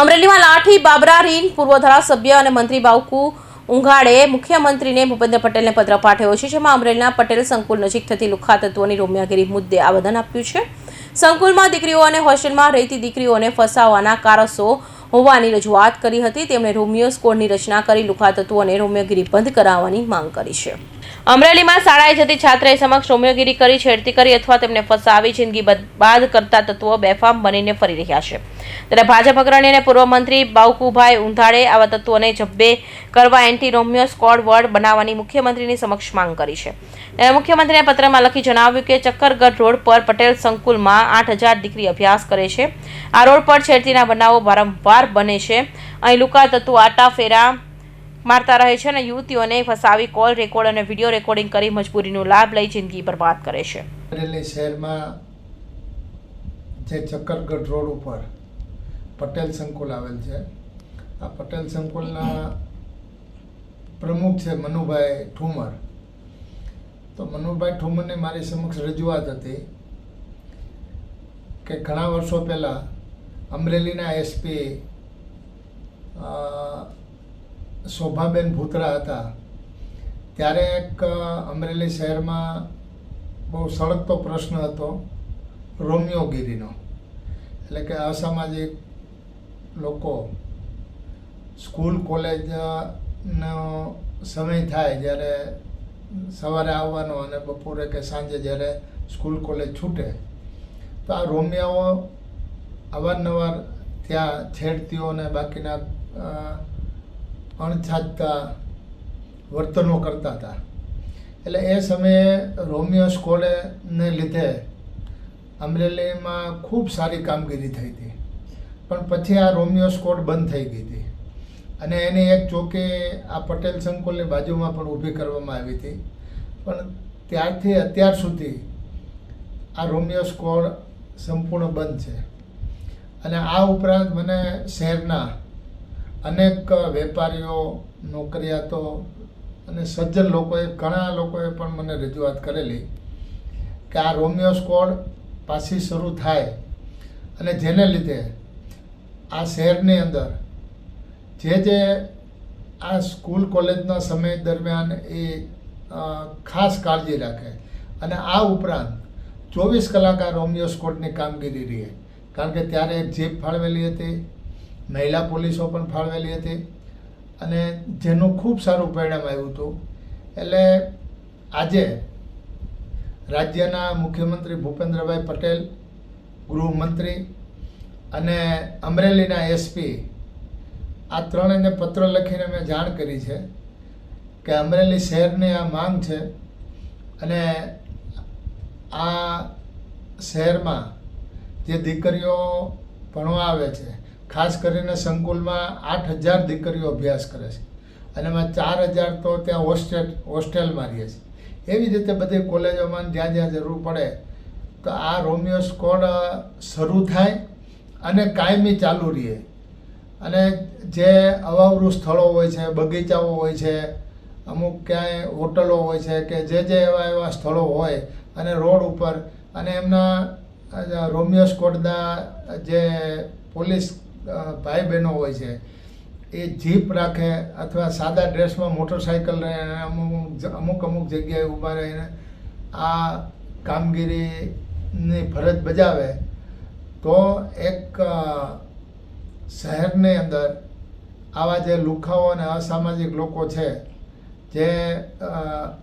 અમરેલીમાં લાઠી, બાબરા, રીન, પૂર્વ ધારાસભ્ય અને મંત્રી બાવકુ ઉંઘાડે મુખ્યમંત્રીને ભૂપેન્દ્ર પટેલને પત્ર પાઠવ્યો છે, જેમાં અમરેલીના પટેલ સંકુલ નજીક થતી લુખા તત્વોની રોમિયાગીરી મુદ્દે આવેદન આપ્યું છે. સંકુલમાં દીકરીઓ અને હોસ્ટેલમાં રહેતી દીકરીઓને ફસાવવાના કારસો હોવાની રજૂઆત કરી હતી. તેમણે રોમિયો સ્કોડની રચના કરી લુખા તત્વોને રોમિયોગીરી બંધ કરાવવાની માંગ કરી છે. અમરેલીમાં શાળાએ જતી છાત્રએ સમક્ષ રોમિયોગીરી કરી, છેડતી કરી અથવા તેમને ફસાવી, જિંદગી બરબાદ કરતા તત્વો બેફામ બનીને ફરી રહ્યા છે. ત્યારે ભાજપ અગ્રણી અને પૂર્વ મંત્રી બાવકુભાઈ ઉંધાડે આવા તત્વોને જબ્બે કરવા એન્ટી રોમિયો સ્કોડ વર્ડ બનાવવાની મુખ્યમંત્રીની સમક્ષ માંગ કરી છે. ત્યારે મુખ્યમંત્રીએ પત્રમાં લખી જણાવ્યું કે ચક્કરગઢ રોડ પર પટેલ સંકુલમાં આઠ હજાર દીકરી અભ્યાસ કરે છે. આ રોડ પર છેડતીના બનાવો વારંવાર બને છે. અહીં લુકા તત્વો આટા ફેરા મારતા રહે છે અને યુવતીઓને ફસાવી કોલ રેકોર્ડ અને વીડિયો રેકોર્ડિંગ કરી મજબૂરીનો લાભ લઈ જિંદગી બરબાદ કરે છે. શહેરમાં જે ચક્કરગઢ રોડ ઉપર પટેલ સંકુલ આવેલ છે. આ પટેલ સંકુલના પ્રમુખ છે મનુભાઈ ઠુમર. તો મનુભાઈ ઠુમરની મારી સમક્ષ રજૂઆત હતી કે ઘણા વર્ષો પહેલાં અમરેલીના એસપી શોભાબેન ભૂતરા હતા. ત્યારે એક અમરેલી શહેરમાં બહુ સળગતો પ્રશ્ન હતો રોમિયોગીરીનો એટલે કે અસામાજિક લોકો સ્કૂલ, કોલેજનો સમય થાય જ્યારે સવારે આવવાનો અને બપોરે કે સાંજે જ્યારે સ્કૂલ, કોલેજ છૂટે. તો આ રોમિયાઓ અવારનવાર ત્યાં છેડતીઓને બાકીના અણછાજતા વર્તનો કરતા હતા. એટલે એ સમયે રોમિયો સ્કોડે લીધે અમરેલીમાં ખૂબ સારી કામગીરી થઈ હતી. પણ પછી આ રોમિયો સ્કોડ બંધ થઈ ગઈ હતી. અને એની એક ચોકી આ પટેલ સંકુલની બાજુમાં પણ ઊભી કરવામાં આવી હતી. પણ ત્યારથી અત્યાર સુધી આ રોમિયો સ્કોડ સંપૂર્ણ બંધ છે. અને આ ઉપરાંત મને શહેરના અનેક વેપારીઓ, નોકરિયાતો અને સજ્જન લોકોએ, ઘણા લોકોએ પણ મને રજૂઆત કરેલી કે આ રોમિયો સ્કોડ પાછી શરૂ થાય. અને જેને લીધે આ શહેરની અંદર જે જે આ સ્કૂલ કોલેજના સમય દરમિયાન એ ખાસ કાળજી રાખે. અને આ ઉપરાંત ચોવીસ કલાક આ રોમિયો સ્કોટની કામગીરી રહે. કારણ કે ત્યારે જીપ ફાળવેલી હતી, મહિલા પોલીસો પણ ફાળવેલી હતી અને જેનું ખૂબ સારું પરિણામ આવ્યું હતું. એટલે આજે રાજ્યના મુખ્યમંત્રી ભૂપેન્દ્રભાઈ પટેલ, ગૃહમંત્રી અને અમરેલીના એસપી આ ત્રણેયને પત્ર લખીને મેં જાણ કરી છે કે અમરેલી શહેરની આ માંગ છે અને આ શહેરમાં જે દીકરીઓ ભણવા આવે છે, ખાસ કરીને સંકુલમાં આઠ હજાર દીકરીઓ અભ્યાસ કરે છે અને એમાં ચાર હજાર તો ત્યાં હોસ્ટેલ, હોસ્ટેલમાં રહે છે. એવી રીતે બધી કોલેજોમાં જ્યાં જ્યાં જરૂર પડે, તો આ રોમિયો સ્કોડ શરૂ થાય અને કાયમી ચાલુ રહે. અને જે અવાવરું સ્થળો હોય છે, બગીચાઓ હોય છે, અમુક ક્યાંય હોટલો હોય છે કે જે જે એવા એવા સ્થળો હોય અને રોડ ઉપર અને એમના રોમિયો સ્કોડના જે પોલીસ ભાઈ બહેનો હોય છે, એ જીપ રાખે અથવા સાદા ડ્રેસમાં મોટરસાઇકલ રહે અને અમુક અમુક અમુક જગ્યાએ ઊભા રહીને આ કામગીરીની ફરજ બજાવે તો એક શહેરની અંદર આવા જે લુખાઓ અને અસામાજિક લોકો છે, જે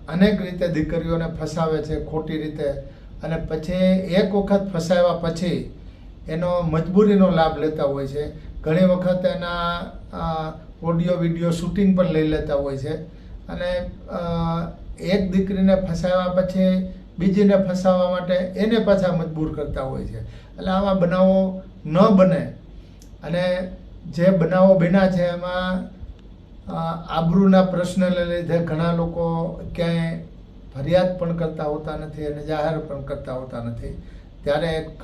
અનેક રીતે દીકરીઓને ફસાવે છે ખોટી રીતે અને પછી એક વખત ફસાવ્યા પછી એનો મજબૂરીનો લાભ લેતા હોય છે. ઘણી વખત એના ઓડિયો, વીડિયો શૂટિંગ પણ લઈ લેતા હોય છે. અને એક દીકરીને ફસાવ્યા પછી બીજીને ફસાવવા માટે એને પાછા મજબૂર કરતા હોય છે. એટલે આવા બનાવો ન બને. અને જે બનાવો બન્યા છે એમાં આબરૂના પ્રશ્નને લીધે ઘણા લોકો ક્યાંય ફરિયાદ પણ કરતા હોતા નથી અને જાહેર પણ કરતા હોતા નથી. ત્યારે એક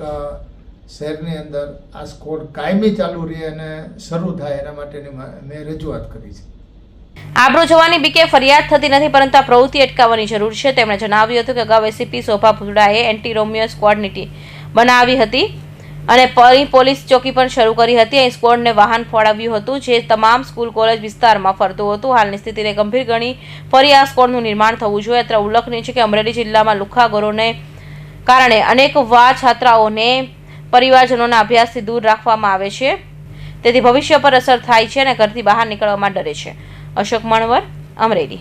શહેરની અંદર આ સ્કોડ કાયમી ચાલુ રહે અને શરૂ થાય એના માટેની મેં રજૂઆત કરી છે. આબરૂ જવાની બીકે ફરિયાદ થતી નથી, પરંતુ આ પ્રવૃત્તિ અટકાવવાની જરૂર છે. તેમણે જણાવ્યું હતું કે અગાઉ એસીપી શોભા ભુડાએ એન્ટી રોમિયો સ્ક્વોડની ટીમ બનાવી હતી અને પોલીસ ચોકી પણ શરૂ કરી હતી. અહીં સ્કોડને વાહન ફોડાવ્યું હતું, જે તમામ સ્કૂલ, કોલેજ વિસ્તારમાં ફરતું હતું. હાલની સ્થિતિને ગંભીર ગણી ફરી આ સ્કોડનું નિર્માણ થવું જોઈએ. અત્રે ઉલ્લેખનીય છે કે અમરેલી જિલ્લામાં લુખાગોરોને કારણે અનેક વા છાત્રાઓને પરિવારજનોના અભ્યાસથી દૂર રાખવામાં આવે છે. તેથી ભવિષ્ય પર અસર થાય છે અને ઘરથી બહાર નીકળવામાં ડરે છે. अशोक माणवर अमरेली.